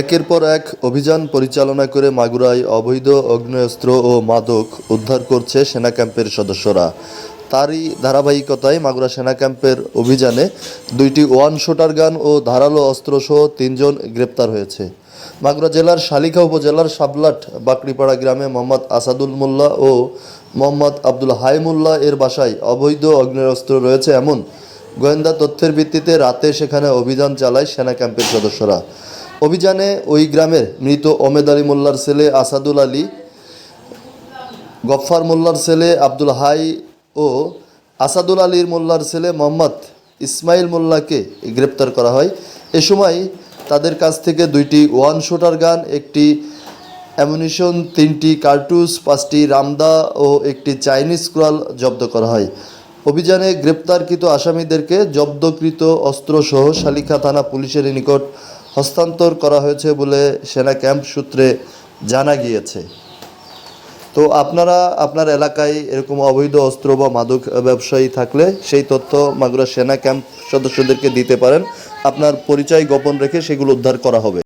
একের পর এক অভিযান পরিচালনা করে মাগুরায় অবৈধ আগ্নেয়াস্ত্র ও মাদক উদ্ধার করছে সেনা ক্যাম্পের সদস্যরা। তারই ধারাবাহিকতায় মাগুরা সেনা ক্যাম্পের অভিযানে দুইটি ওয়ান শোটার গান ও ধারালো অস্ত্রসহ তিনজন গ্রেপ্তার হয়েছে। মাগুরা জেলার শালিখা উপজেলার সাবলাট বাকরিপাড়া গ্রামে মোহাম্মদ আসাদুল মোল্লা ও মোহাম্মদ আব্দুল হাই মোল্লা এর বাসায় অবৈধ অগ্নেয়াস্ত্র রয়েছে এমন গোয়েন্দা তথ্যের ভিত্তিতে রাতে সেখানে অভিযান চালায় সেনা ক্যাম্পের সদস্যরা। অভিযানে ওই গ্রামের মৃত ওমেদ আলী মোল্লার ছেলে আসাদুল আলী, গফফার মোল্লার ছেলে আব্দুল হাই ও আসাদুল আলীর মোল্লার ছেলে মোহাম্মদ ইসমাইল মোল্লাকে গ্রেপ্তার করা হয়। এ সময় তাদের কাছ থেকে দুইটি ওয়ান শুটার গান, একটি অ্যামুনিশন, তিনটি কার্টুস পাঁচটি রামদা ও একটি চাইনিজ ক্রাল জব্দ করা হয়। অভিযানে গ্রেপ্তারকৃত আসামিদেরকে জব্দকৃত অস্ত্রসহ শালিখা থানা পুলিশের নিকট হস্তান্তর করা হয়েছে বলে সেনা ক্যাম্প সূত্রে জানা গিয়েছে। তো আপনারা, আপনার এলাকায় এরকম অবৈধ অস্ত্র বা মাদক ব্যবসায়ী থাকলে সেই তথ্য মাগুরা সেনা ক্যাম্প সদস্যদেরকে দিতে পারেন। আপনার পরিচয় গোপন রেখে সেগুলো উদ্ধার করা হবে।